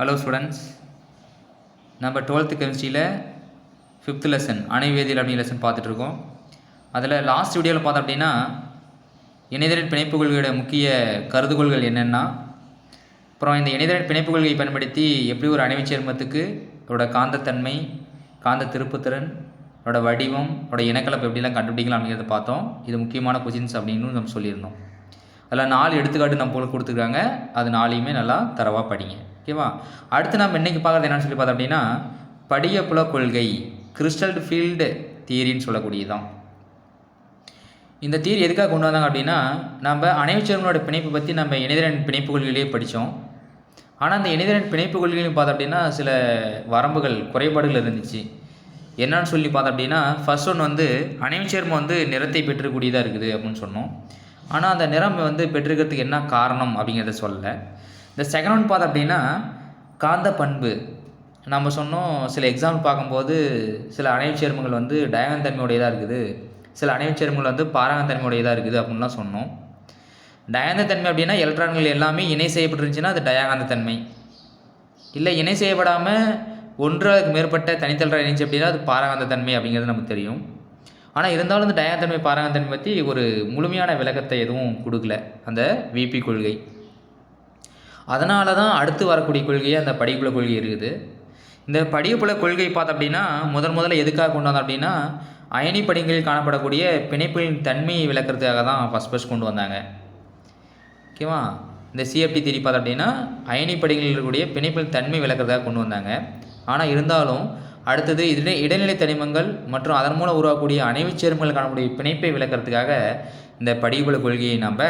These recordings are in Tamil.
ஹலோ ஸ்டூடெண்ட்ஸ் நம்ம டுவெல்த்து கெமிஸ்ட்ரியில் ஃபிஃப்த் லெசன் அணைவேதியல் அப்படிங்கிற லெசன் பார்த்துட்ருக்கோம் அதில் லாஸ்ட் வீடியோவில் பார்த்தோம் அப்படின்னா இணையதள பிணைப்பு கொள்கையோட முக்கிய கருதுகோள்கள் என்னென்னா அப்புறம் இந்த இணையதள பிணைப்பு கொள்கையை பயன்படுத்தி எப்படி ஒரு அணைவு சேர்மத்துக்கு அதோட காந்தத்தன்மை காந்த திருப்புத்திறன் அதோட வடிவம் அதோட இனக்கலப்பு எப்படிலாம் கண்டுபிடிக்கலாம் அப்படிங்கிறத பார்த்தோம். இது முக்கியமான கொஷின்ஸ் அப்படின்னு நம்ம சொல்லியிருந்தோம். அதில் நாலு எடுத்துக்காட்டு நம்ம போல கொடுத்துருக்காங்க. அது நாளையுமே நல்லா தரவாக படிங்க. ஓகேவா? அடுத்து நம்ம இன்றைக்கி பார்க்குறது என்னன்னு சொல்லி பார்த்தோம் அப்படின்னா படியப்புல கொள்கை கிறிஸ்டல் ஃபீல்டு தியரின்னு சொல்லக்கூடியதான் இந்த தீர் எதுக்காக கொண்டு வந்தாங்க அப்படின்னா நம்ம அனைவச்சர்களோட பிணைப்பு பற்றி நம்ம இணையதள பிணைப்பு கொள்கையிலேயே படித்தோம். ஆனால் அந்த இணையதள பிணைப்பு கொள்கையிலையும் பார்த்தோம் அப்படின்னா சில வரம்புகள் குறைபாடுகள் இருந்துச்சு. என்னன்னு சொல்லி பார்த்தோம் அப்படின்னா ஃபர்ஸ்ட் ஒன்று வந்து அனைவச்சேர்மம் வந்து நிறத்தை பெற்றுக்கூடியதாக இருக்குது அப்படின்னு சொன்னோம். ஆனால் அந்த நிறம் வந்து பெற்றிருக்கிறதுக்கு என்ன காரணம் அப்படிங்கிறத சொல்லலை. இந்த செகண்ட் ஒன் பார்த்தோம் அப்படின்னா காந்த பண்பு. நம்ம சொன்னோம் சில எக்ஸாம்பிள் பார்க்கும்போது சில அணைவு சேர்மங்கள் வந்து டயகன் தன்மையுடையதாக இருக்குது. சில அணைவு சேர்மங்கள் வந்து பாராகன் தன்மையுடையதாக இருக்குது அப்படின்லாம் சொன்னோம். டயாந்த தன்மை அப்படின்னா எலக்ட்ரான்கள் எல்லாமே இணை செய்யப்பட்டுருந்துச்சுன்னா அது டயாகாந்த தன்மை. இல்லை இணை செய்யப்படாமல் ஒன்று அதுக்கு மேற்பட்ட தனித்தல்ற இணைச்சு அப்படின்னா அது பாராகாந்த தன்மை அப்படிங்கிறது நமக்கு தெரியும். ஆனால் இருந்தாலும் இந்த டயாந்த தன்மை பாராகாந்த தன்மை பற்றி ஒரு முழுமையான விளக்கத்தை எதுவும் கொடுக்கல. அந்த விபி கொள்கை. அதனால தான் அடுத்து வரக்கூடிய கொள்கையே அந்த படிப்புல கொள்கை இருக்குது. இந்த படிப்புல கொள்கை பார்த்தோம் அப்படின்னா முதன் முதல்ல எதுக்காக கொண்டு வந்தோம் அப்படின்னா அயனி படிகளில் காணப்படக்கூடிய பிணைப்புகளின் தன்மையை விளக்குறதுக்காக தான் ஃபஸ்ட் ஃபஸ்ட் கொண்டு வந்தாங்க. ஓகேவா இந்த சிஎஃப்டி திரி பார்த்தோம் அப்படின்னா அயனி படிகளில் இருக்கக்கூடிய பிணைப்பின் தன்மை விளக்குறதுக்காக கொண்டு வந்தாங்க. ஆனால் இருந்தாலும் அடுத்தது இதில் இடைநிலை தனிமங்கள் மற்றும் அதன் மூலம் உருவாக்கக்கூடிய அணைவுச் சேர்மங்கள் காணக்கூடிய பிணைப்பை விளக்குறதுக்காக இந்த படிவுல கொள்கையை நம்ம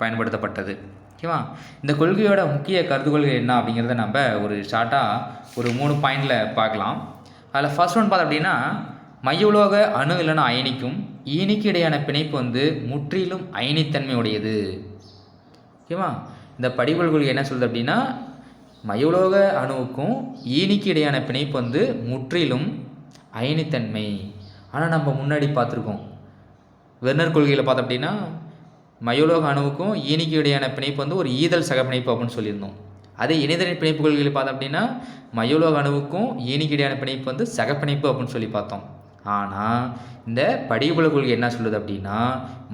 பயன்படுத்தப்பட்டது. ஓகேவா? இந்த கொள்கையோட முக்கிய கருதுகொள்கை என்ன அப்படிங்கிறத நம்ம ஒரு ஷார்ட்டாக ஒரு மூணு பாயிண்டில் பார்க்கலாம். அதில் ஃபர்ஸ்ட் ஒன் பார்த்தோம் அப்படின்னா மைய உலோக அணு இல்லைன்னா அயனிக்கும் ஈனிக்கு இடையான பிணைப்பு வந்து முற்றிலும் அயனித்தன்மை உடையது ஓகேவா? இந்த படிவல் கொள்கை என்ன சொல்லுது அப்படின்னா மயோலோக அணுவுக்கும் ஈனிக்கு இடையான பிணைப்பு வந்து முற்றிலும் அயனித்தன்மை. ஆனால் நம்ம முன்னாடி பார்த்துருக்கோம். வெர்னர் கொள்கையில் பார்த்தோம் அப்படின்னா மயோலோக அணுவுக்கும் ஈனிக்கு இடையான பிணைப்பு வந்து ஒரு ஈதல் சக பிணைப்பு அப்படின்னு சொல்லியிருந்தோம். அதே இணையதள பிணைப்பு கொள்கையில் பார்த்தோம் அப்படின்னா மயோலோக அணுவுக்கும் ஈனிக்கு இடையான பிணைப்பு வந்து சகப்பிணைப்பு அப்படின்னு சொல்லி பார்த்தோம். ஆனால் இந்த படிவுல கொள்கை என்ன சொல்லுது அப்படின்னா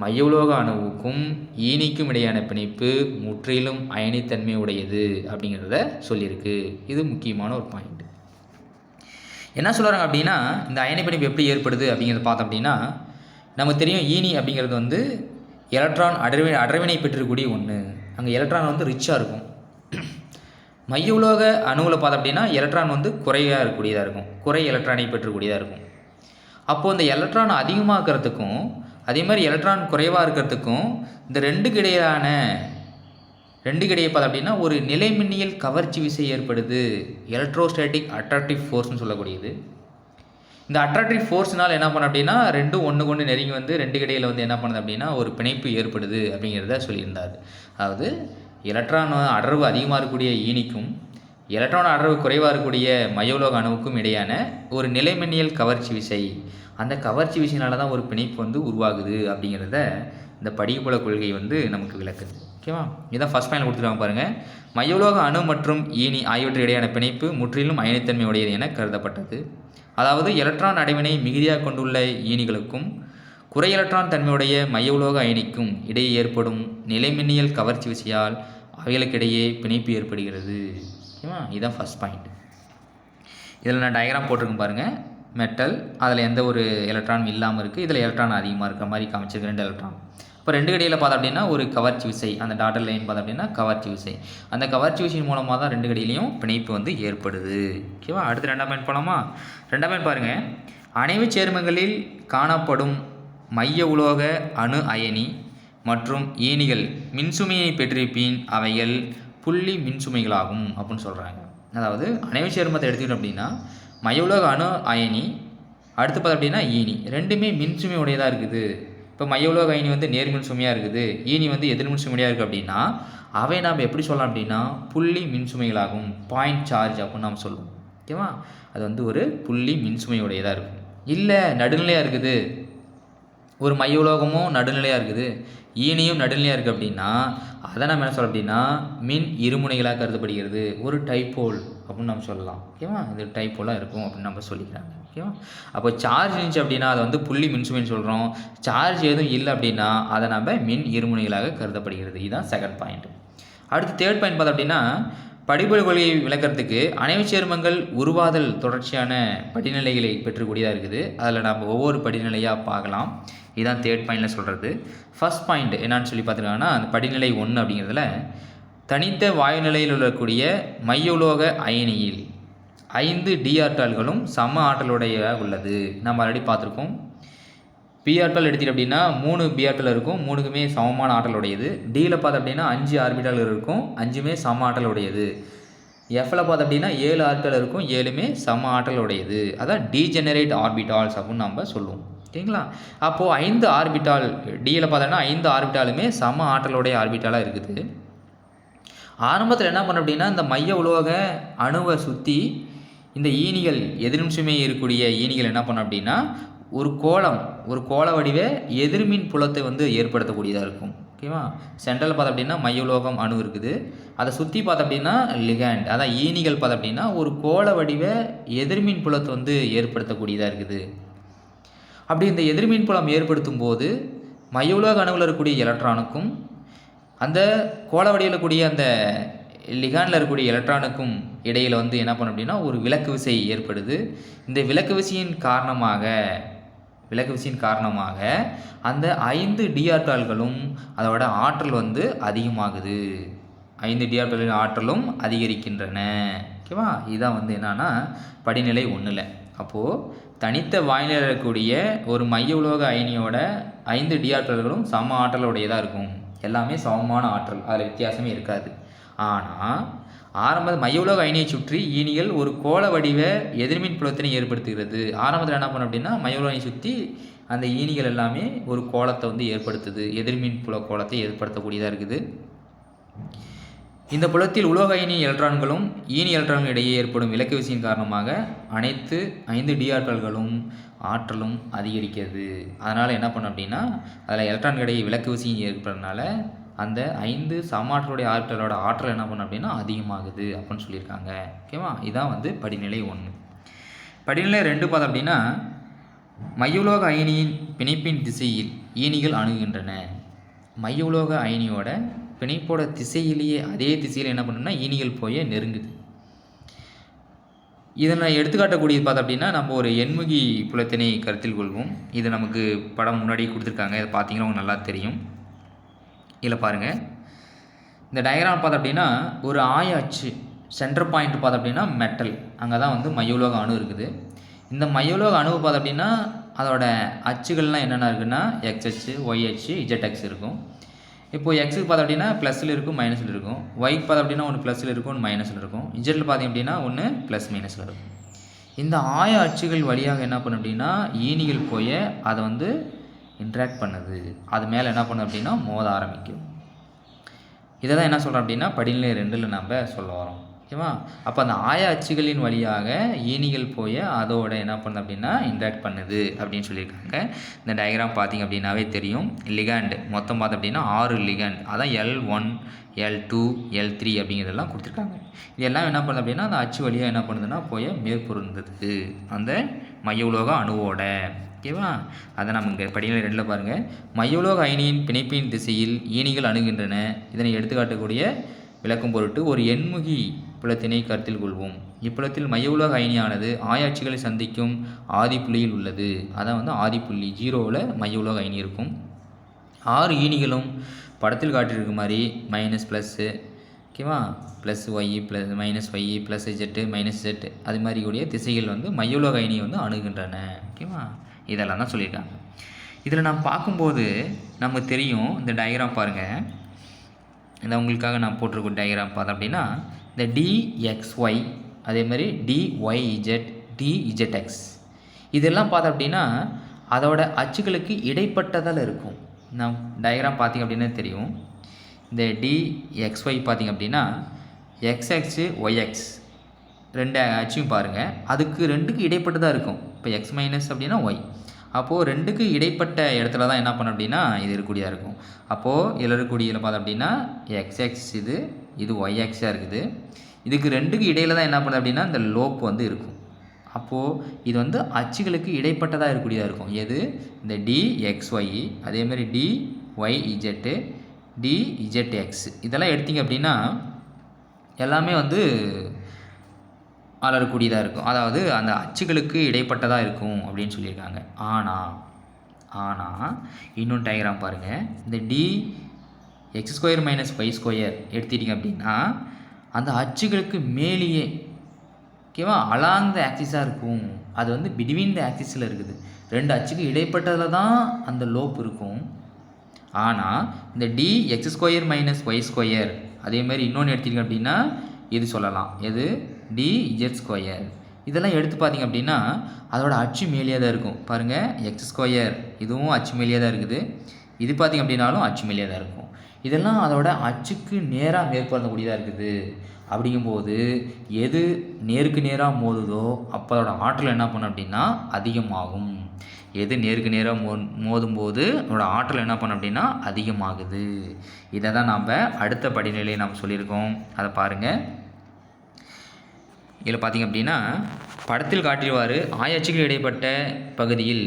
மையவுலோக அணுவுக்கும் ஈனிக்கும் இடையான பிணைப்பு முற்றிலும் அயனித்தன்மை உடையது அப்படிங்கிறத சொல்லியிருக்கு. இது முக்கியமான ஒரு பாயிண்ட் என்ன சொல்கிறாங்க அப்படின்னா இந்த அயனி பிணைப்பு எப்படி ஏற்படுது அப்படிங்கிறத பார்த்தோம் அப்படின்னா நமக்கு தெரியும் ஈனி அப்படிங்கிறது வந்து எலக்ட்ரான் அடர்வி அடர்வினை பெற்றிருக்கக்கூடிய ஒன்று அங்கே எலக்ட்ரான் வந்து ரிச்சாக இருக்கும். மைய உலோக அணுவில் பார்த்தோம் அப்படின்னா எலக்ட்ரான் வந்து குறையாக இருக்கக்கூடியதாக இருக்கும். குறை எலக்ட்ரானை பெற்றக்கூடியதாக இருக்கும். அப்போது இந்த எலக்ட்ரான் அதிகமாக்கிறதுக்கும் அதே மாதிரி எலக்ட்ரான் குறைவாக இருக்கிறதுக்கும் இந்த ரெண்டுக்கு இடையிலான ரெண்டுக்கு இடையே பார்த்தோம் அப்படின்னா ஒரு நிலைமின்னியல் கவர்ச்சி விசை ஏற்படுது. எலக்ட்ரோஸ்டேட்டிக் அட்ராக்டிவ் ஃபோர்ஸ்னு சொல்லக்கூடியது. இந்த அட்ராக்டிவ் ஃபோர்ஸ்னால் என்ன பண்ண அப்படின்னா ரெண்டும் ஒன்று கொண்டு நெருங்கி வந்து ரெண்டு இடையில் வந்து என்ன பண்ணுது அப்படின்னா ஒரு பிணைப்பு ஏற்படுது அப்படிங்கிறத சொல்லியிருந்தார். அதாவது எலக்ட்ரான் அடர்வு அதிகமாக இருக்கக்கூடிய ஈனிக்கும் எலக்ட்ரான் அடர்வு குறைவாக இருக்கக்கூடிய மயோலோக அணுவுக்கும் இடையான ஒரு நிலைமின்னியல் கவர்ச்சி விசை. அந்த கவர்ச்சி விசையினால தான் ஒரு பிணைப்பு வந்து உருவாகுது அப்படிங்கிறத இந்த படிப்புல கொள்கை வந்து நமக்கு விளக்குது. ஓகேவா? இதான் ஃபஸ்ட் பாயிண்ட் கொடுத்துருவாங்க பாருங்கள் மையலோக அணு மற்றும் ஈனி ஆகியவற்று இடையான பிணைப்பு முற்றிலும் அயனித்தன்மை உடையது என கருதப்பட்டது. அதாவது எலக்ட்ரான் அடைவினை மிகுதியாக கொண்டுள்ள ஈனிகளுக்கும் குறை எலக்ட்ரான் தன்மையுடைய மைய உலோக அயனிக்கும் இடையே ஏற்படும் நிலைமின்னியல் கவர்ச்சி விசையால் அவைகளுக்கிடையே பிணைப்பு ஏற்படுகிறது. ஓகேவா? இதுதான் ஃபஸ்ட் பாயிண்ட் இதில் நான் டயக்ராம் போட்டிருக்கேன் பாருங்கள் மெட்டல் அதில் எந்த ஒரு எலக்ட்ரான் இல்லாமல் இருக்குது இதில் எலக்ட்ரான் அதிகமாக இருக்கிற மாதிரி காமிச்சிருக்கு. ரெண்டு எலக்ட்ரான் இப்போ ரெண்டு கடையில் பார்த்தோம் அப்படின்னா ஒரு கவர்ச்சி விசை அந்த டாட்டர் லைன் பார்த்தோம் அப்படின்னா கவர்ச்சி விசை. அந்த கவர்ச்சி விசையின் மூலமாக தான் ரெண்டு கடையிலையும் பிணைப்பு வந்து ஏற்படுது. ஓகேவா அடுத்து ரெண்டாம் பாயிண்ட் போகலாமா ரெண்டாம் பாயிண்ட் பாருங்கள் அணைவு சேர்மங்களில் காணப்படும் மைய உலோக அணு அயனி மற்றும் ஈனிகள் மின்சுமையை பெற்றிருப்பின் அவைகள் புள்ளி மின்சுமைகளாகும் அப்படின்னு சொல்கிறாங்க அதாவது அணைவு சேர்மத்தை எடுத்துக்கிட்டோம் அப்படின்னா மைய உலோக அணு அயனி அடுத்து பார்த்தோம் அப்படின்னா ஈனி ரெண்டுமே மின்சுமை உடையதாக இருக்குது. இப்போ மைய உலோக அயனி வந்து நேர்மின் சுமையாக இருக்குது. ஈனி வந்து எதிர்மின் சுமையாக இருக்குது அப்படின்னா அவை நாம் எப்படி சொல்லலாம் அப்படின்னா புள்ளி மின்சுமைகளாகும் பாயிண்ட் சார்ஜ் அப்படின்னு நாம் சொல்லுவோம். ஓகேவா அது வந்து ஒரு புள்ளி மின்சுமையுடையதாக இருக்கும். இல்லை நடுநிலையாக இருக்குது. ஒரு மைய உலோகமும் நடுநிலையாக இருக்குது. ஈனியும் நடுநிலையாக இருக்குது அப்படின்னா அதை நம்ம என்ன சொல்ல அப்படின்னா மின் இருமுனைகளாக கருதப்படுகிறது. ஒரு டைப்போல் அப்படின்னு நம்ம சொல்லலாம். ஓகேவா இது டைப்போலாக இருக்கும் அப்படின்னு நம்ம சொல்லிக்கிறாங்க. ஓகேவா அப்போ சார்ஜ் இருந்துச்சு அப்படின்னா அதை வந்து புள்ளி மின்சுமைன்னு சொல்கிறோம் சார்ஜ் எதுவும் இல்லை அப்படின்னா அதை நம்ம மின் இருமுனைகளாக கருதப்படுகிறது. இதுதான் செகண்ட் பாயிண்ட் அடுத்து தேர்ட் பாயிண்ட் பார்த்தோம் அப்படின்னா படிப்பொழி கொள்கையை விளக்கிறதுக்கு அணைவு சேர்மங்கள் உருவாதல் தொடர்ச்சியான படிநிலைகளை பெற்றுக்கூடியதாக இருக்குது. அதில் நம்ம ஒவ்வொரு படிநிலையாக பார்க்கலாம். இதுதான் தேர்ட் பாயிண்டில் சொல்கிறது ஃபஸ்ட் பாயிண்ட் என்னான்னு சொல்லி பார்த்துருக்காங்கன்னா அந்த படிநிலை ஒன்று அப்படிங்கிறதுல தனித்த வாயு நிலையில் உள்ளக்கூடிய மைய உலோக அயனியில் ஐந்து டிஆர்டால்களும் சம ஆற்றலுடைய உள்ளது. நம்ம ஆல்ரெடி பார்த்துருக்கோம். பி ஆர்டல் எடுத்துட்டு அப்படின்னா மூணு பி இருக்கும். மூணுக்குமே சமமான ஆற்றல் உடையது டியில் பார்த்தோம் அப்படின்னா அஞ்சு ஆர்பிட்டல் இருக்கும். அஞ்சுமே சம ஆற்றல் உடையது எஃப்ல பார்த்தோம் அப்படின்னா ஏழு ஆர்பிட்டால் இருக்கும். ஏழுமே சம ஆற்றல் உடையது அதான் டீஜெனரேட் ஆர்பிட்டால்ஸ் அப்படின்னு நம்ம சொல்லுவோம். ஓகேங்களா? அப்போது ஐந்து ஆர்பிட்டால் டியில் பார்த்தோம்னா ஐந்து ஆர்பிட்டாலுமே சம ஆற்றலுடைய ஆர்பிட்டாலாக இருக்குது. ஆரம்பத்தில் என்ன பண்ண அப்படின்னா இந்த மைய உலோக அணுவை சுற்றி இந்த ஈனிகள் எதிர்நிமிஷமே இருக்கக்கூடிய ஈனிகள் என்ன பண்ணும் அப்படின்னா ஒரு கோளம் ஒரு கோள வடிவ எதிர்மின் புலத்தை வந்து ஏற்படுத்தக்கூடியதாக இருக்கும். ஓகேவா சென்ட்ரல் பார்த்தோம் அப்படின்னா மைய உலோகம் அணு இருக்குது. அதை சுற்றி பார்த்தோம் அப்படின்னா லிகாண்ட் அதான் ஈனிகள் பார்த்தோம் அப்படின்னா ஒரு கோள வடிவ எதிர்மின் புலத்தை வந்து ஏற்படுத்தக்கூடியதாக இருக்குது. அப்படி இந்த எதிர்மின் புலம் ஏற்படுத்தும் போது மைய உலோக அணுவில் இருக்கக்கூடிய எலக்ட்ரானுக்கும் அந்த கோள வடிவில் கூடிய அந்த லிகானில் இருக்கக்கூடிய எலக்ட்ரானுக்கும் இடையில் வந்து என்ன பண்ணும் அப்படின்னா ஒரு விலக்கு விசை ஏற்படுது. இந்த விளக்கு விசையின் காரணமாக விலக்கு விசையின் காரணமாக அந்த ஐந்து டிஆர்டால்களும் அதோட ஆற்றல் வந்து அதிகமாகுது. ஐந்து டிஆர்டாலின் ஆற்றலும் அதிகரிக்கின்றன. ஓகேவா இதான் வந்து என்னன்னா படிநிலை ஒன்றில் அப்போது தனித்த வாயிலில் இருக்கக்கூடிய ஒரு மைய உலோக அயனியோட ஐந்து டிஆர்டல்களும் சம ஆற்றலுடையதாக இருக்கும். எல்லாமே சமமான ஆற்றல். அதில் வித்தியாசமே இருக்காது. ஆனால் ஆரம்ப மைய உலோக அயனியை சுற்றி ஈனிகள் ஒரு கோள வடிவ எதிர்மின் புலத்தினை ஏற்படுத்துகிறது. ஆரம்பத்தில் என்ன பண்ணும் அப்படின்னா மைய உலோக சுற்றி அந்த ஈனிகள் எல்லாமே ஒரு கோலத்தை வந்து ஏற்படுத்துது. எதிர்மின் புல கோலத்தை ஏற்படுத்தக்கூடியதாக இருக்குது. இந்த புலத்தில் உலோக அயனி எலக்ட்ரான்களும் ஈனி எலக்ட்ரான்கள் இடையே ஏற்படும் விலக்கு விசையின் காரணமாக அனைத்து ஐந்து டிஆர்கள்களும் ஆற்றலும் அதிகரிக்கிறது. அதனால் என்ன பண்ணும் அப்படின்னா அதில் எலக்ட்ரான்கள் இடையே விலக்கு விசையும் ஏற்படுறதுனால அந்த ஐந்து சமாற்றலுடைய ஆற்றலோட ஆற்றல் என்ன பண்ணும் அப்படின்னா அதிகமாகுது அப்படின்னு சொல்லியிருக்காங்க. ஓகேவா இதான் வந்து படிநிலை ஒன்று. படிநிலை ரெண்டு பார்த்தோம் அப்படின்னா மையுலோக அயனியின் பிணைப்பின் திசையில் ஈனிகள் அணுகுகின்றன. மையுலோக அயனியோட பிணைப்போட திசையிலேயே அதே திசையில் என்ன பண்ணணும்னா ஈனிகள் போய் நெருங்குது. இதை நான் எடுத்துக்காட்டக்கூடியது பார்த்தோம் அப்படின்னா நம்ம ஒரு எண்முகி புலத்தினை கருத்தில் கொள்வோம். இது நமக்கு படம் முன்னாடி கொடுத்துருக்காங்க. இதை பார்த்தீங்கன்னா உங்களுக்கு நல்லா தெரியும். இதில் பாருங்கள் இந்த டயக்ராம் பார்த்தோம் அப்படின்னா ஒரு ஆய அச்சு சென்டர் பாயிண்ட் பார்த்தோம் அப்படின்னா மெட்டல் அங்கே தான் வந்து மையோலோக அணு இருக்குது. இந்த மையோலோக அணுவை பார்த்தோம் அப்படின்னா அதோட அச்சுகள்லாம் என்னென்ன இருக்குன்னா எக்ஸ் அச்சு ஒய் அச்சு இஜெட் அக்ஸ் இருக்கும். இப்போ எக்ஸுக்கு பார்த்தோம் அப்படின்னா ப்ளஸில் இருக்கும் மைனஸில் இருக்கும். ஒய்க்கு பார்த்தோம் அப்படின்னா ஒன்று ப்ளஸில் இருக்கும் ஒன்று மைனஸில் இருக்கும். இஜெட்டில் பார்த்தீங்க அப்படின்னா ஒன்று ப்ளஸ் மைனஸில் இருக்கும். இந்த ஆய அச்சுகள் வழியாக என்ன பண்ணும் அப்படின்னா ஈனிகள் போய் அதை வந்து இன்ட்ராக்ட் பண்ணுது. அது மேலே என்ன பண்ணும் அப்படின்னா மோத ஆரம்பிக்கும். இதை தான் என்ன சொல்கிறோம் அப்படின்னா படிநிலை ரெண்டில் நம்ம சொல்ல வரோம் ஓகேவா? அப்போ அந்த ஆய அச்சுகளின் வழியாக ஈனிகள் போய் அதோட என்ன பண்ணுது அப்படின்னா இன்ட்ராக்ட் பண்ணுது அப்படின்னு சொல்லியிருக்காங்க. இந்த டயக்ராம் பார்த்தீங்க அப்படின்னாவே தெரியும். லிகாண்டு மொத்தம் பார்த்தோம் அப்படின்னா ஆறு லிகாண்ட் அதான் L one L two L three அப்படிங்கிறதெல்லாம் கொடுத்துருக்காங்க. இதெல்லாம் என்ன பண்ணுது அப்படின்னா அந்த அச்சு வழியாக என்ன பண்ணுதுன்னா போய் மேற்பொருந்தது. அந்த மைய உலோக அணுவோட. ஓகேவா? அதை நம்ம இங்கே படிநிலை ரெண்டில் பாருங்கள் மையோலோக அயனியின் பிணைப்பின் திசையில் ஈனிகள் அணுகின்றன. இதனை எடுத்துக்காட்டக்கூடிய விளக்கும் பொருட்டு ஒரு எண்முகி புலத்தினை கருத்தில் கொள்வோம். இப்புலத்தில் மையவுலக அயனியானது ஆயாட்சிகளை சந்திக்கும் ஆதிப்புள்ளியில் உள்ளது. அதான் வந்து ஆதிப்புள்ளி. ஜீரோவில் மையவுலக அயனி இருக்கும். ஆறு ஈனிகளும் படத்தில் காட்டியிருக்க மாதிரி மைனஸ் ப்ளஸ்ஸு ஓகேவா? Plus Y plus minus Y plus Z minus Z அது மாதிரி கூடிய திசைகள் வந்து மையோலோக அயனியை வந்து அணுகின்றன. ஓகேவா? இதெல்லாம் தான் சொல்லியிருக்காங்க. இதில் நான் பார்க்கும்போது நமக்கு தெரியும் இந்த டயக்ராம் பாருங்கள் இந்த உங்களுக்காக நான் போட்டிருக்க டயக்ராம் பார்த்தோம் அப்படின்னா இந்த டிஎக்ஸ்ஒய் அதே மாதிரி டிஒய்இஜெட் டிஇஜெட்எக்ஸ் இதெல்லாம் பார்த்தோம் அப்படின்னா அதோட அச்சுகளுக்கு இடைப்பட்டதால் இருக்கும். நான் டயக்ராம் பார்த்தீங்க அப்படின்னா தெரியும். இந்த டிஎக்ஸ்ஒய் பார்த்தீங்க அப்படின்னா எக்ஸ்எக்ஸு ஒய்எக்ஸ் ரெண்டு அச்சையும் பாருங்கள் அதுக்கு ரெண்டுக்கு இடைப்பட்டு தான் இருக்கும். இப்போ எக்ஸ் மைனஸ் அப்படின்னா ஒய் அப்போது ரெண்டுக்கு இடைப்பட்ட இடத்துல தான் என்ன பண்ண அப்படின்னா இது இருக்கக்கூடியதாக இருக்கும். அப்போது இதில் இருக்கக்கூடியதில் பார்த்தோம் அப்படின்னா எக்ஸ் எக்ஸ் இது இது ஒய் எக்ஸாக இருக்குது. இதுக்கு ரெண்டுக்கு இடையில தான் என்ன பண்ணுது அப்படின்னா இந்த லோப் வந்து இருக்கும். அப்போது இது வந்து அச்சுகளுக்கு இடைப்பட்டதாக இருக்கக்கூடியதாக இருக்கும். எது? இந்த டி எக்ஸ் ஒய் அதேமாதிரி D Y Z D Z X இதெல்லாம் எடுத்தீங்க அப்படின்னா எல்லாமே வந்து வளரக்கூடியதாக இருக்கும். அதாவது அந்த அச்சுகளுக்கு இடைப்பட்டதாக இருக்கும் அப்படின்னு சொல்லியிருக்காங்க. ஆனால் ஆனால் இன்னும் டயக்ராம் பாருங்கள் இந்த D X square minus five square எடுத்துட்டீங்க அப்படின்னா அந்த அச்சுகளுக்கு மேலேயே ஓகேவா அலாங் த ஆக்சிஸாக இருக்கும். அது வந்து பிட்வீன் த ஆக்சிஸில் இருக்குது. ரெண்டு அச்சுக்கு இடைப்பட்டதில் தான் அந்த லோப் இருக்கும். ஆனால் இந்த D X square minus Y square அதே மாதிரி இன்னொன்று எடுத்துட்டீங்க அப்படின்னா இது சொல்லலாம். எது? டி ஸ்கொயர் இதெல்லாம் எடுத்து பார்த்தீங்க அப்படின்னா அதோட அச்சு மேலேயே தான் இருக்கும். பாருங்கள் எக்ஸ் ஸ்கொயர் இதுவும் அச்சு மேலேயே தான் இருக்குது. இது பார்த்தீங்க அப்படின்னாலும் அச்சு மேலேயே தான் இருக்கும். இதெல்லாம் அதோட அச்சுக்கு நேராக மேற்கொள்ளக்கூடியதாக இருக்குது. அப்படிங்கும்போது எது நேருக்கு நேராக மோதுதோ அப்போ அதோட ஆற்றல் என்ன பண்ணும் அப்படின்னா அதிகமாகும். எது நேருக்கு நேராக மோ மோதும்போது அதோட ஆற்றல் என்ன பண்ணும் அப்படின்னா அதிகமாகுது. இதை தான் நாம் அடுத்த படிநிலையை நாம் சொல்லியிருக்கோம். அதை பாருங்கள் இதில் பார்த்தீங்க அப்படின்னா படத்தில் காட்டியவாறு ஆயச்சுக்கு இடைப்பட்ட பகுதியில்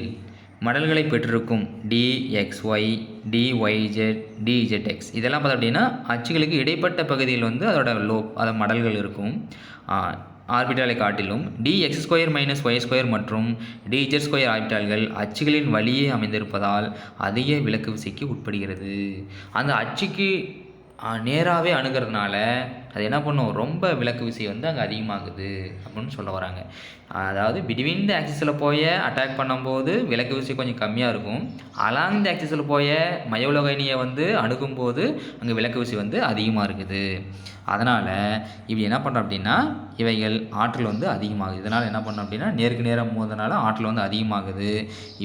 மடல்களை பெற்றிருக்கும். D X Y D Y Z D X இதெல்லாம் பார்த்தோம் அப்படின்னா அச்சுகளுக்கு இடைப்பட்ட பகுதியில் வந்து அதோட லோப் அதோட மடல்கள் இருக்கும். ஆர்பிட்டாலை காட்டிலும் D X square minus Y square மற்றும் டிஜெட் ஸ்கொயர் ஆர்பிட்டால்கள் அச்சுகளின் வழியே அமைந்திருப்பதால் அதிக விலக்கு விசைக்கு உட்படுகிறது. அந்த அச்சுக்கு நேராகவே அணுகிறதுனால அது என்ன பண்ணும்? ரொம்ப விளக்கு விசை வந்து அங்கே அதிகமாகுது அப்படின்னு சொல்ல வராங்க. அதாவது பிட்வீன் த ஆக்சிஸில் போய் அட்டாக் பண்ணும்போது விளக்கு விசை கொஞ்சம் கம்மியாக இருக்கும். அலாங் த ஆக்சிஸில் போய் மயோலோகைனியை வந்து அணுகும்போது அங்கே விளக்கு விசை வந்து அதிகமாக இருக்குது. அதனால் இப்படி என்ன பண்ணுறோம் அப்படின்னா இவைகள் ஆற்றல் வந்து அதிகமாகுது. இதனால் என்ன பண்ணோம் அப்படின்னா நேருக்கு நேரம் மோதனால ஆற்றல் வந்து அதிகமாகுது.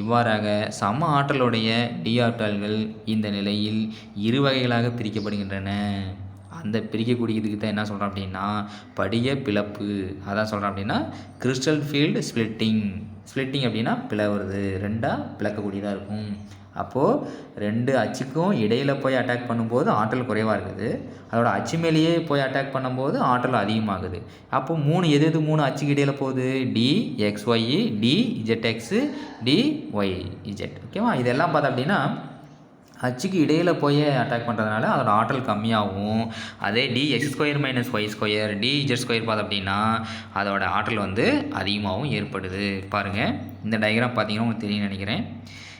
இவ்வாறாக சம ஆற்றலுடைய டி ஆற்றல்கள் இந்த நிலையில் இரு வகைகளாக பிரிக்கப்படுகின்றன. அந்த பிரிக்கக்கூடிய இதுக்கு தான் என்ன சொல்கிறோம் அப்படின்னா படிய பிளப்பு. அதான் சொல்கிறோம் அப்படின்னா கிறிஸ்டல் ஃபீல்டு ஸ்பிளிட்டிங் ஸ்பிளிட்டிங் அப்படின்னா பிளவுறது. ரெண்டாக பிளக்கக்கூடியதாக இருக்கும். அப்போது ரெண்டு அச்சுக்கும் இடையில் போய் அட்டாக் பண்ணும்போது ஆற்றல் குறைவாக இருக்குது. அதோட அச்சு மேலேயே போய் அட்டாக் பண்ணும்போது ஆற்றல் அதிகமாகுது. அப்போது மூணு எது எது மூணு அச்சுக்கு இடையில் போகுது? D X Y D Z X D Y Z ஓகேவா இதெல்லாம் பார்த்தா அப்படின்னா ஹச்சுக்கு இடையில் போய் அட்டாக் பண்ணுறதுனால அதோட ஆற்றல் கம்மியாகும். அதே D X square minus Y square D Z square பார்த்தோம் அப்படின்னா அதோட ஆற்றல் வந்து அதிகமாகவும் ஏற்படுது. பாருங்கள் இந்த டயக்ராம் பார்த்தீங்கன்னா உங்களுக்கு தெரியும் நினைக்கிறேன்.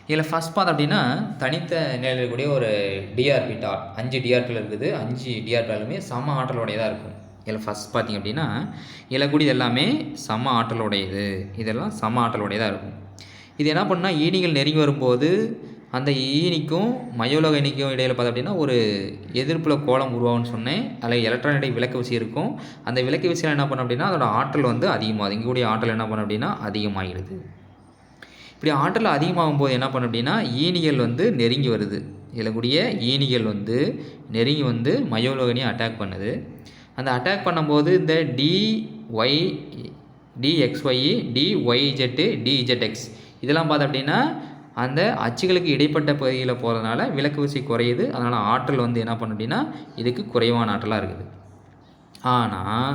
இதில் ஃபஸ்ட் பார்த்தோம் அப்படின்னா தனித்த நிலையில் இருக்கக்கூடிய ஒரு டிஆர்பி டாட் அஞ்சு டிஆர்பியில் இருக்குது. அஞ்சு டிஆர்பிலுமே சம ஆற்றலுடையதாக இருக்கும். இதில் ஃபஸ்ட் பார்த்தீங்க அப்படின்னா இதில் கூடியது எல்லாமே சம ஆற்றலுடையது. இதெல்லாம் சம ஆற்றலுடையதாக இருக்கும். இது என்ன பண்ணால் ஈனிகள் நெருங்கி வரும்போது அந்த e ஈனிக்கும் மயோலோக இனிக்கும் இடையில் பார்த்தோம் அப்படின்னா ஒரு எதிர்ப்பில் கோலம் உருவாகும்னு சொன்னேன். அதில் எலக்ட்ரானிக் விளக்கு விசி இருக்கும். அந்த விளக்கு விசையில் என்ன பண்ண அப்படின்னா அதோட ஆற்றல் வந்து அதிகமாகுது. இங்கே கூடிய ஆற்றல் என்ன பண்ண அப்படின்னா அதிகமாகிடுது இப்படி ஆற்றல் அதிகமாகும் போது என்ன பண்ணும் அப்படின்னா ஈனிகள் வந்து நெருங்கி வருது. இதில் கூடிய ஈனிகள் வந்து நெருங்கி வந்து மயோலோகனியை அட்டாக் பண்ணுது. அந்த அட்டாக் பண்ணும்போது இந்த D Y D X Y D Y Z D Z X இதெல்லாம் பார்த்தோம் அப்படின்னா அந்த அச்சுகளுக்கு இடைப்பட்ட பகுதியில் போகிறதுனால விளக்கு விசை குறையுது. அதனால் ஆற்றல் வந்து என்ன பண்ணும் அப்படின்னா இதுக்கு குறைவான ஆற்றலாக இருக்குது. ஆனால்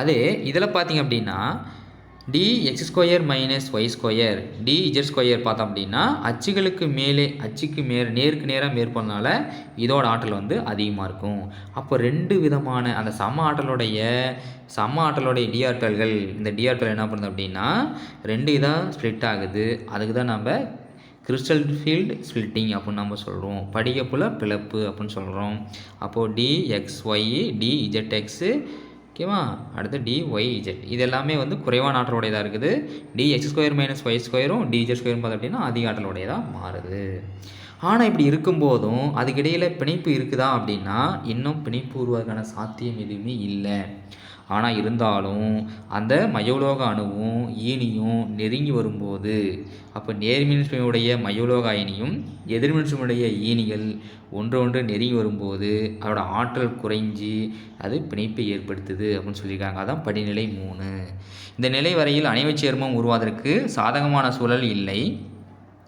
அதே இதில் பார்த்திங்க அப்படின்னா D X square minus Y square D Z square பார்த்தோம் அப்படின்னா அச்சுகளுக்கு மேலே அச்சுக்கு மே நேருக்கு நேராக மேற்படுறதுனால இதோட ஆற்றல் வந்து அதிகமாக இருக்கும். அப்போ ரெண்டு விதமான அந்த சம ஆற்றலுடைய சம ஆற்றலுடைய டிஆர்டல்கள் இந்த டிஆர்டல் என்ன பண்ணுது அப்படின்னா ரெண்டு இதாக ஸ்ப்ளிட் ஆகுது. அதுக்கு தான் நம்ம கிறிஸ்டல் ஃபீல்டு ஸ்பிளிட்டிங் அப்படின்னு நம்ம சொல்கிறோம் படிகப்புல பிளப்பு அப்படின்னு சொல்கிறோம் அப்போது D X Y D Z X ஓகேவா அடுத்து டி ஒய் இஜெட் இது எல்லாமே வந்து குறைவான ஆற்றலுடையதாக இருக்குது. D X square minus Y ஸ்கொயரும் D Z ஸ்கொயரும் பார்த்தோம் அப்படின்னா அதிக ஆற்றலுடையதாக மாறுது. ஆனால் இப்படி இருக்கும்போதும் அதுக்கிடையில் பிணைப்பு இருக்குதா அப்படின்னா இன்னும் பிணைப்பு உருவாதுக்கான சாத்தியம் எதுவுமே இல்லை. ஆனால் இருந்தாலும் அந்த மயோலோக அணுவும் ஈனியும் நெருங்கி வரும்போது அப்போ நேர்மின்சுமையுடைய மயோலோக அயனியும் எதிர்மின்சுமையுடைய ஈனிகள் ஒன்று ஒன்று நெருங்கி வரும்போது அதோட ஆற்றல் குறைஞ்சி அது பிணைப்பை ஏற்படுத்துது அப்படின்னு சொல்லியிருக்காங்க. அதான் படிநிலை மூணு. இந்த நிலை வரையில் அணைவுச் சேர்மம் உருவாவதற்கு சாதகமான சூழல் இல்லை.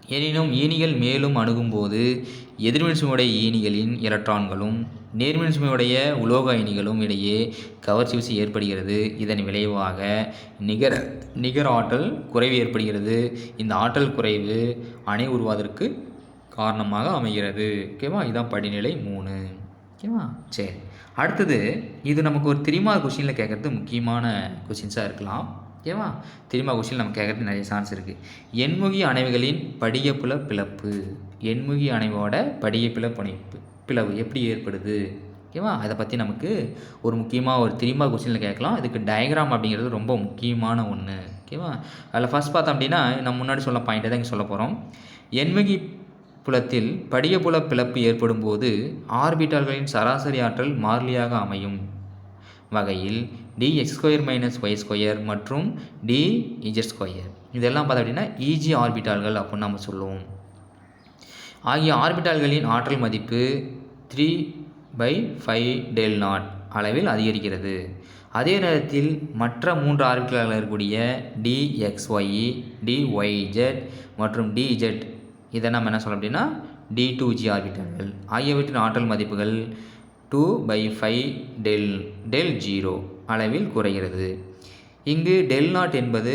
எனினும் ஈனிகள் மேலும் அணுகும்போது எதிர்மின் சுமையுடைய ஈனிகளின் எலக்ட்ரான்களும் நேர்மின் சுமையுடைய உலோக அயனிகளும் இடையே கவர்ச்சி விசை ஏற்படுகிறது. இதன் விளைவாக நிகர நிகர ஆற்றல் குறைவு ஏற்படுகிறது. இந்த ஆற்றல் குறைவு அணை உருவாவதற்கு காரணமாக அமைகிறது. ஓகேவா இதுதான் படிநிலை மூணு. ஓகேவா சரி. அடுத்தது இது நமக்கு ஒரு திரிமா கொஷினில் கேட்குறது முக்கியமான கொஷின்ஸாக இருக்கலாம். ஓகேவா திரும்ப கொஸ்டின் நம்ம கேட்குறது நிறைய சான்ஸ் இருக்குது எண்முகி அணைவுகளின் படிகப்புல பிளப்பு. எண்முகி அணைவோட படிகப்பில பிணைப்பு பிளவு எப்படி ஏற்படுது? ஓகேவா? அதை பற்றி நமக்கு ஒரு முக்கியமாக ஒரு திரும்ப கொஸ்டினில் கேட்கலாம். இதுக்கு டயக்ராம் அப்படிங்கிறது ரொம்ப முக்கியமான ஒன்று ஓகேவா? அதில் ஃபஸ்ட் பார்த்தோம் அப்படின்னா நம்ம முன்னாடி சொல்ல பாயிண்ட்டை தான் இங்கே சொல்ல போகிறோம் எண்முகி புலத்தில் படிகப்புல பிளப்பு ஏற்படும் போது ஆர்பிட்டால்களின் சராசரி ஆற்றல் மாறிலியாக அமையும். வகையில் D X square minus Y square மற்றும் டி இஜெட் ஸ்கொயர் இதெல்லாம் பார்த்தோம் அப்படின்னா இஜி ஆர்பிட்டால்கள் அப்படின்னு நம்ம சொல்லுவோம். ஆகிய ஆர்பிட்டால்களின் ஆற்றல் மதிப்பு three by five del naught அளவில் அதிகரிக்கிறது. அதே நேரத்தில் மற்ற மூன்று ஆர்பிட்டால்கள் இருக்கக்கூடிய டிஎக்ஸ்ஒய் டிஒய்ஜெட் மற்றும் டிஜெட் இதை நம்ம என்ன சொல்ல அப்படின்னா டி டூ ஜி ஆர்பிட்டால்கள் ஆகியவற்றின் ஆற்றல் மதிப்புகள் two by five del del zero அளவில் குறைகிறது. இங்கு டெல் நாட் என்பது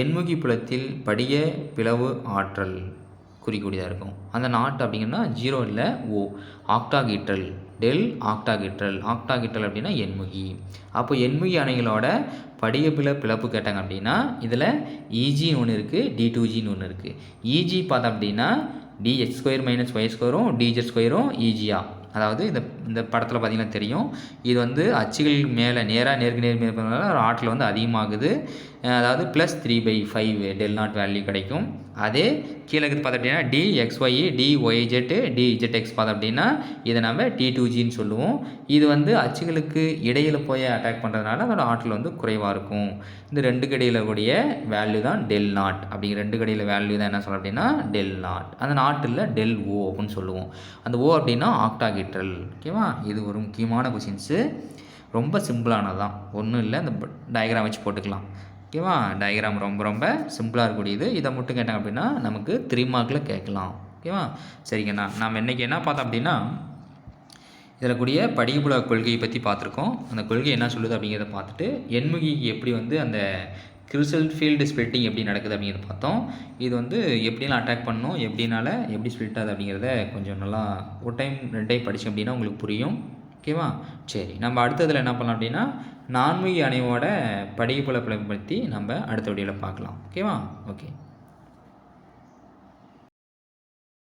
எண்முகி புலத்தில் படிய பிளவு ஆற்றல் குறிக்கூடியதாக இருக்கும். அந்த நாட் அப்படிங்கன்னா ஜீரோ இல்லை ஓ ஆக்டாகிட்டல் டெல் ஆக்டாகிட்டல் ஆக்டாகிட்டல் அப்படின்னா எண்முகி. அப்போ எண்முகி அணைகளோட படிகப்பில பிளப்பு கேட்டாங்க அப்படின்னா இதில் இஜின்னு ஒன்று இருக்குது டி டூ ஜின்னு ஒன்று இருக்குது இஜி பார்த்தோம் அப்படின்னா D X square minus Y ஸ்கொயரும் Z ஸ்கொயரும் ஈஜியாக அதாவது இந்த இந்த படத்தில் பார்த்திங்கன்னா தெரியும். இது வந்து அச்சுகள் மேலே நேராக நேருக்கு நேர் மேல் போகிறதுனால ஆற்றல் வந்து அதிகமாகுது. அதாவது plus three by five del naught value கிடைக்கும். அதே கீழே இருக்குது பார்த்தோம் அப்படின்னா D X Y D Y Z D Z X பார்த்தோம் அப்படின்னா இதை நம்ம டி டூ ஜின்னு சொல்லுவோம். இது வந்து அச்சுகளுக்கு இடையில் போய் அட்டாக் பண்ணுறதுனால அதோட ஆற்றல் வந்து குறைவாக இருக்கும். இந்த ரெண்டுக்கு இடையில் கூடிய வேல்யூ தான் டெல் நாட் அப்படிங்கிற ரெண்டு கடையில் வேல்யூ தான் என்ன சொல்ல அப்படின்னா டெல் நாட் அந்த நாட்டில் டெல் ஓ அப்படின்னு சொல்லுவோம். அந்த ஓ அப்படின்னா ஆக்டாகிட்டல் ஓகேவா இது ஒரு முக்கியமான கொஷின்ஸு ரொம்ப சிம்பிளானது தான் ஒன்றும் இல்லை இந்த டயக்ராம் வச்சு போட்டுக்கலாம். ஓகேவா டயக்ராம் ரொம்ப ரொம்ப சிம்பிளாக இருக்கக்கூடியது. இதை மட்டும் கேட்டாங்க அப்படின்னா நமக்கு த்ரீ மார்க்கில் கேட்கலாம். ஓகேவா சரிங்கண்ணா. நாம் இன்றைக்கி என்ன பார்த்தோம் அப்படின்னா இதில் கூடிய படிப்புல கொள்கையை பற்றி பார்த்துருக்கோம். அந்த கொள்கை என்ன சொல்லுது அப்படிங்கிறத பார்த்துட்டு எண்முகிக்கு எப்படி வந்து அந்த கிறிஸ்டல் ஃபீல்டு ஸ்ப்ளிட்டிங் எப்படி நடக்குது அப்படிங்கிறத பார்த்தோம். இது வந்து எப்படிலாம் அட்டாக் பண்ணும் எப்படினால எப்படி ஸ்ப்ளிட் ஆகுது அப்படிங்கிறத கொஞ்சம் நல்லா ஒரு டைம் ரெண்டு டைம் படித்தோம் அப்படின்னா உங்களுக்கு புரியும். ஓகேவா சரி நம்ம அடுத்ததில் என்ன பண்ணலாம் அப்படின்னா நான்முகி அணைவோட படிப்புல பற்றி நம்ம அடுத்த வீடியோவில் பார்க்கலாம். ஓகேவா ஓகே